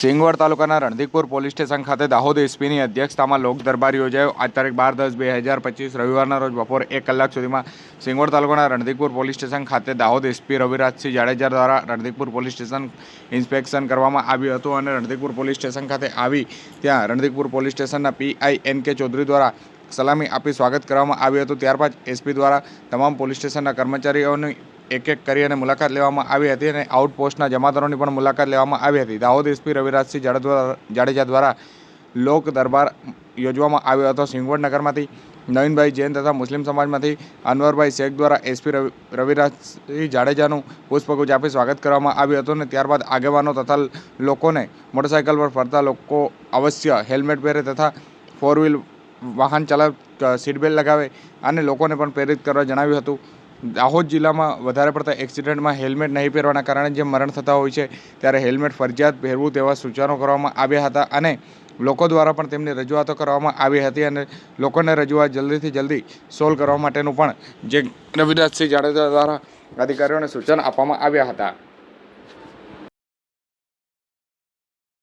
સિંગવડ તાલુકાના Randhikpur police station ખાતે દાહોદ એસપીની અધ્યક્ષતામાં લોક દરબાર યોજાયો. આજ તારીખ બાર દસ બે હજાર પચીસ રવિવારના રોજ બપોર એક કલાક સુધીમાં સિંગવડ તાલુકાના રણધીકપુર પોલીસ સ્ટેશન ખાતે દાહોદ એસપી રવિરાજસિંહ જાડેજા દ્વારા રણધીકપુર પોલીસ સ્ટેશન ઇન્સ્પેક્શન કરવામાં આવ્યું હતું અને રણધીકપુર પોલીસ સ્ટેશન ખાતે આવી ત્યાં રણધીકપુર પોલીસ સ્ટેશનના પીઆઈ એન કે ચૌધરી દ્વારા સલામી આપી સ્વાગત કરવામાં આવ્યું હતું. ત્યારબાદ એસપી દ્વારા તમામ પોલીસ સ્ટેશનના કર્મચારીઓની એક એક કરી અને મુલાકાત લેવામાં આવી હતી અને આઉટપોસ્ટના જમાદારોની પણ મુલાકાત લેવામાં આવી હતી. દાહોદ એસપી રવિરાજસિંહ જાડેજા દ્વારા લોક દરબાર યોજવામાં આવ્યો હતો. સિંગવડ નગરમાંથી નવીનભાઈ જૈન તથા મુસ્લિમ સમાજમાંથી અનવરભાઈ શેખ દ્વારા એસપી રવિ, રવિરાજસિંહ જાડેજાનું પુષ્પગુચ્છ આપી સ્વાગત કરવામાં આવ્યું હતું અને ત્યારબાદ આગેવાનો તથા લોકોને મોટરસાઇકલ પર ફરતા લોકો અવશ્ય હેલ્મેટ પહેરે તથા ફોર વ્હીલ વાહન ચાલક સીટ બેલ્ટ લગાવે અને લોકોને પણ પ્રેરિત કરવા જણાવ્યું હતું. દાહોદ જિલ્લામાં વધારે પડતા એક્સિડન્ટમાં હેલ્મેટ નહીં પહેરવાના કારણે જે મરણ થતા હોય છે, ત્યારે હેલ્મેટ ફરજિયાત પહેરવું તેવા સૂચનો કરવામાં આવ્યા હતા અને લોકો દ્વારા પણ તેમની રજૂઆતો કરવામાં આવી હતી અને લોકોને રજૂઆત જલ્દીથી જલ્દી સોલ્વ કરવા માટેનું પણ જે રવિદાસસિંહ જાડેજા દ્વારા અધિકારીઓને સૂચન આપવામાં આવ્યા હતા.